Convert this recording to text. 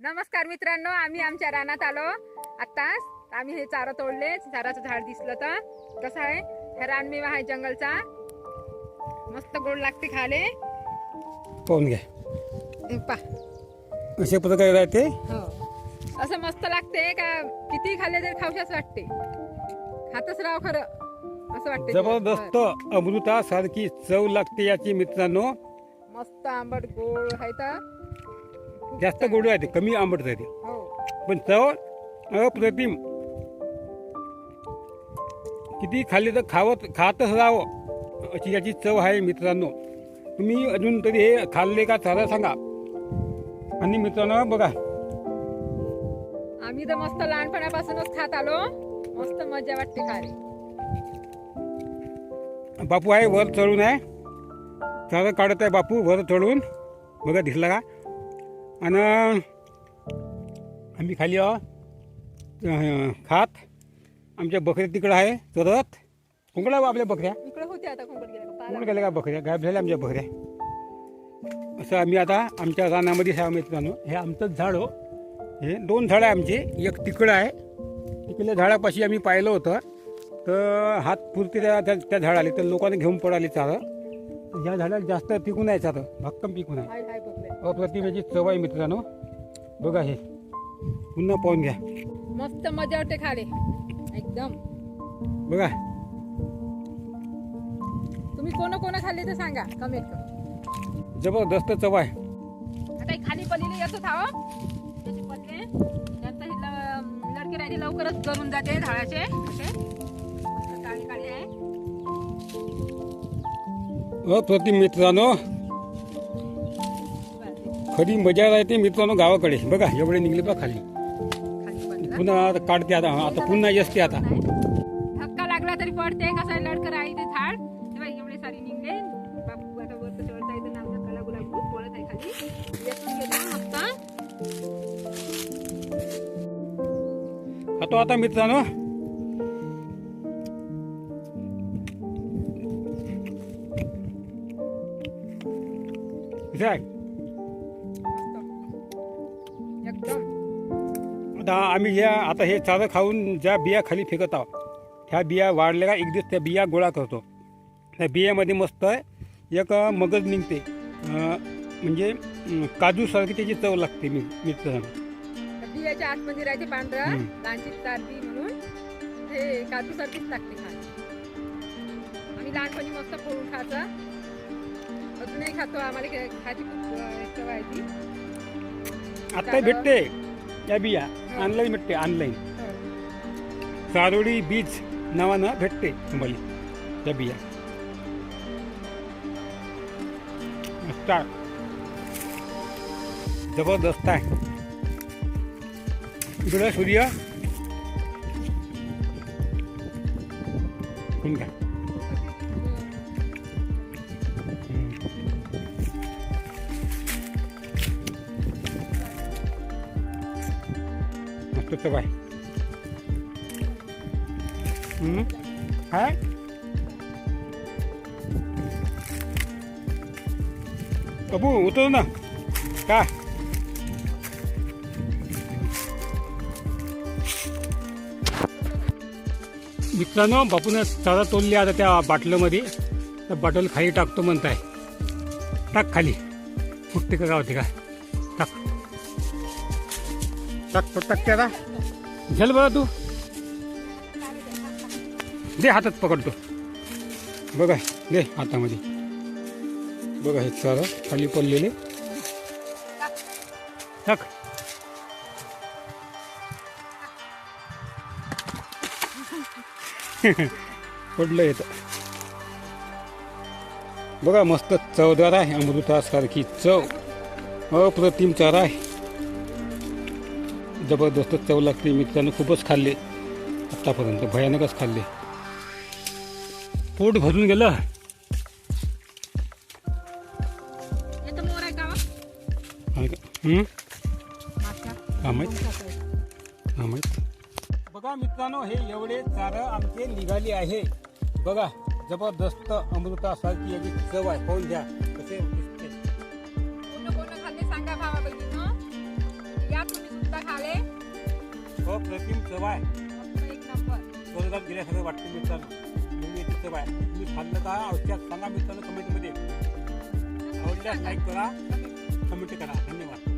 नमस्कार मित्रांनो आम्ही आमच्या रानात आलो. आत्ताच आम्ही हे चारा तोडले चाराचं झाड दिसलं तर. कसं आहे? हे रानमेवा आहे जंगलचा. मस्त गोड लागते खाले पाहून घ्या. पा. अशा प्रकारे राहते? हो. असं मस्त लागते का किती खाल्ले तरी खाऊशाच वाटते. खातच राव खरं. असं वाटते जबरदस्त अमृतासारखी चव लागते याची मित्रांनो. मस्त आंबट गोड आहे तर. जास्त गोड राहते कमी आंबट राहते. हो. पण चव अप्रतिम. किती खाल्ले तर खावत खातच राहावं अशी याची चव आहे मित्रांनो. तुम्ही अजून तरी हे खाल्ले का चारा सांगा. आणि मित्रांनो बघा. आम्ही तर मस्त लहानपणापासूनच खात आलो. मस्त मजा वाटते खाली बापू आहे वर चढून आहे. चारा काढत आहे बापू वर चढून. बघा दिसला का? आणि आम्ही खाली आहो खात आमच्या बकऱ्या तिकडं आहे चरत. कोंकडा आपल्या बकऱ्या? कोण गेल्या का? बकऱ्या? गायब झाल्या आमच्या बकऱ्या. असं आम्ही आता आमच्या रानामध्ये मित्रांनो हे आमचंच झाड हो. हे दोन झाडं आहे आमचे. एक तिकडं आहे. तिकडल्या झाडापाशी आम्ही पाहिलं होतं. तर हात पुरते त्या त्या झाडाले. तर लोकांनी घेऊन पडाले चारं ह्या झाडाला जास्त पिकून आहे चारं भक्कम पिकून आहे अप्रतिमेची चव आहे मित्रांनो. बघा हे. पुन्हा पाहून घ्या. मस्त मजा वाटते खाले एकदम. बघा. तुम्ही कोण कोण खाल्ले तर सांगा. कमेंट कर जबरदस्त चव आहे. आता खाली पलीले येतो थाव नंतर लडके राहते लवकरच करून जाते झाडाचे. असे. काळी काळी आहे. अप्रतिम मित्रांनो. खरी मजा राहते मित्रांनो गावाकडे. बघा एवढे निघले बा खाली. पुन्हा आता काढते आता. आता पुन्हा असते आता. धक्का लागला तरी पडते. कसं लडकर आहे ते झाड एवढे सारे निघले. बापू आता वर येतं पळत आहे खाली. येतून गेले आता मित्रांनो. कसं आता आम्ही ह्या आता हे चारं खाऊन ज्या बिया खाली फेकत आहोत ह्या बिया वाढल्या का एक दिवस त्या बिया गोळा करतो. त्या बियामध्ये मस्त एक मगज निघते. म्हणजे काजूसारखी त्याची चव लागते मी मित्रांनो बियाच्या आतमध्ये राहते पांढरा म्हणून. ते काजू सारखीच लागते आम्ही लहानपणी मस्त फोडून खायचं. अजूनही खातो आम्हाला खायची खूप सवय आहे ती आता भेटते या बिया. ऑनलाईन भेटते ऑनलाईन. चारोळी बीज नावानं भेटते तुम्हाला त्या बिया. जबरदस्त आहे. इकडं सूर्य. कोण काय मस्त चव हम्म. काय अबू उतर ना. का? मित्रांनो बापून चारा तोलली आता त्या बाटलमध्ये. त्या बाटल खाली टाकतो म्हणताय. टाक खाली. फुटते का गावते का? टाक. टाक तो टाक त्याला. झेल बरं तू. दे हातात पकडतो बघा दे हातामध्ये. बघा हे चारा खाली पडलेले. टाक. पडलं येतं बघा मस्त चवदार आहे अमृतासारखी चव. अप्रतिम चारा आहे. जबरदस्त चव लागते. मित्रांनो खूपच खाल्ले. आत्तापर्यंत भयानकच खाल्ले. पोट भरून गेलं. हो? हं? बघा मित्रांनो हे एवढे चारं आमचे निघाले आहे. बघा जबरदस्त अमृतासारखी याची चव आहे. पाहून घ्या कसे हो, प्रतिम चव आहे स्वर्गात गेल्यासारखं वाटतं मित्रांनो. एवढी चव आहे तुम्ही खाल्लं का? आवश्यक सांगा मित्रांनो कमेंटमध्ये. आवडल्यास लाईक करा. कमेंट करा. धन्यवाद.